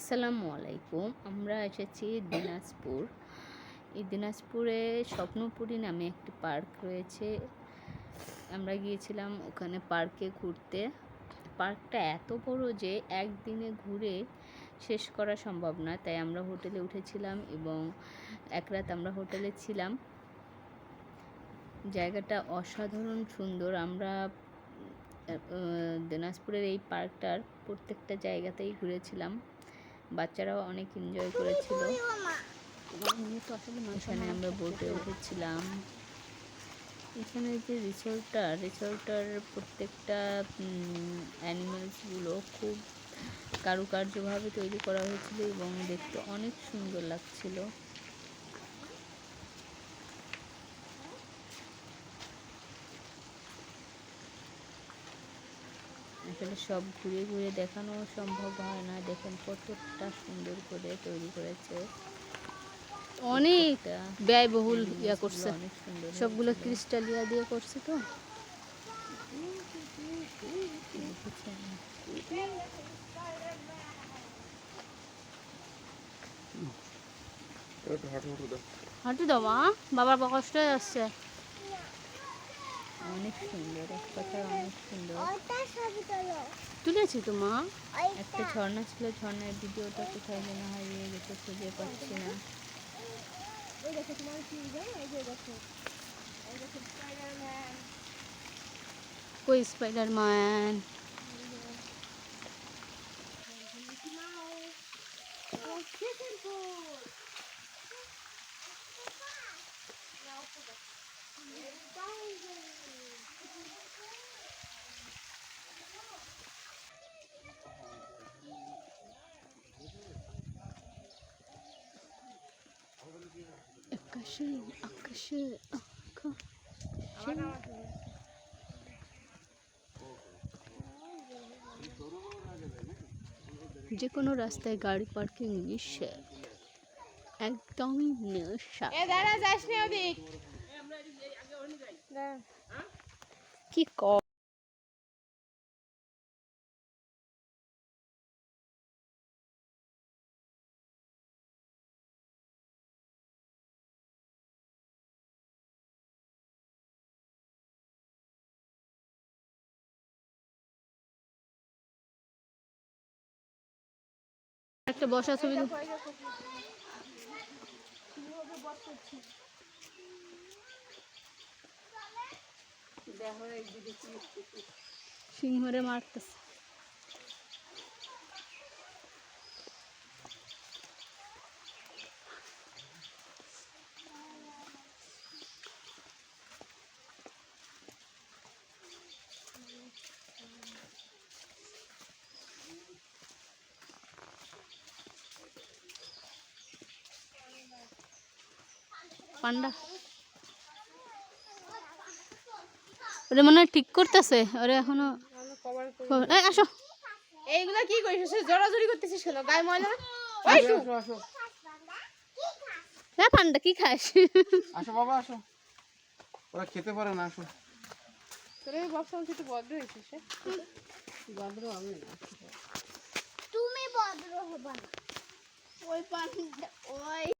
আসসালামু আলাইকুম। আমরা এসেছি দিনাজপুর। এই দিনাজপুরে স্বপ্নপুরী নামে একটি পার্ক রয়েছে। আমরা গিয়েছিলাম ওখানে পার্কে ঘুরতে। পার্কটা এত বড় যে একদিনে ঘুরে শেষ করা সম্ভব না। তাই আমরা হোটেলে উঠেছিলাম এবং এক রাত আমরা হোটেলে ছিলাম। জায়গাটা অসাধারণ সুন্দর। আমরা দিনাজপুরের এই পার্কটার প্রত্যেকটা জায়গাতেই ঘুরেছিলাম। বাচ্চারাও অনেক এনজয় করেছিল। এখানে আমরা বোটে উঠেছিলাম। এখানে যে রিসোর্টটা রিসোর্টটার প্রত্যেকটা অ্যানিমেলসগুলো খুব কারুকার্যভাবে তৈরি করা হয়েছিল এবং দেখতে অনেক সুন্দর লাগছিল। আসলে সব ঘুরে ঘুরে দেখানো সম্ভব হয় না। দেখেন কতটা সুন্দর করে তৈরি করেছে। অনেক ব্যয়বহুল ইয়া করছে। সবগুলো হয়েছিল। ক্রিস্টাল ইয়া দিয়ে করছে তো। হাঁটু দাও মা। বাবার কষ্ট হয়ে যাচ্ছে। অনেক সুন্দর এক কথা অনেক সুন্দর। তুলেছি তো মা? একটা ঝর্ণা ছিল ঝর্ণার ভিডিওটা কোথায় যেন হারিয়ে গেছে খুঁজে পাচ্ছি না। কই স্পাইডারম্যান আকাশে আকাশে যে কোনো রাস্তায় গাড়ি পার্কিং নিষেধ। একদমই নিষেধ এ দাঁড়া যাস না ওদিক। কি কর? একটা বসা ছবি। সিংহরে মারতেছে। পান্ডা। ওরে মনে ঠিক করতেছে। ওরে এখনও এই আসো। এইগুলা কি করিস সে জড়াজড়ি করতেছিস কেন? গায়ে ময়লা ওই তো হ্যাঁ পান্ডা কি খাস? আসো বাবা আসো। ওরা খেতে পারে না আসো। তোর বদ্ধ হয়েছিস তুমি ভদ্র হবা ওই পান্ডা ওই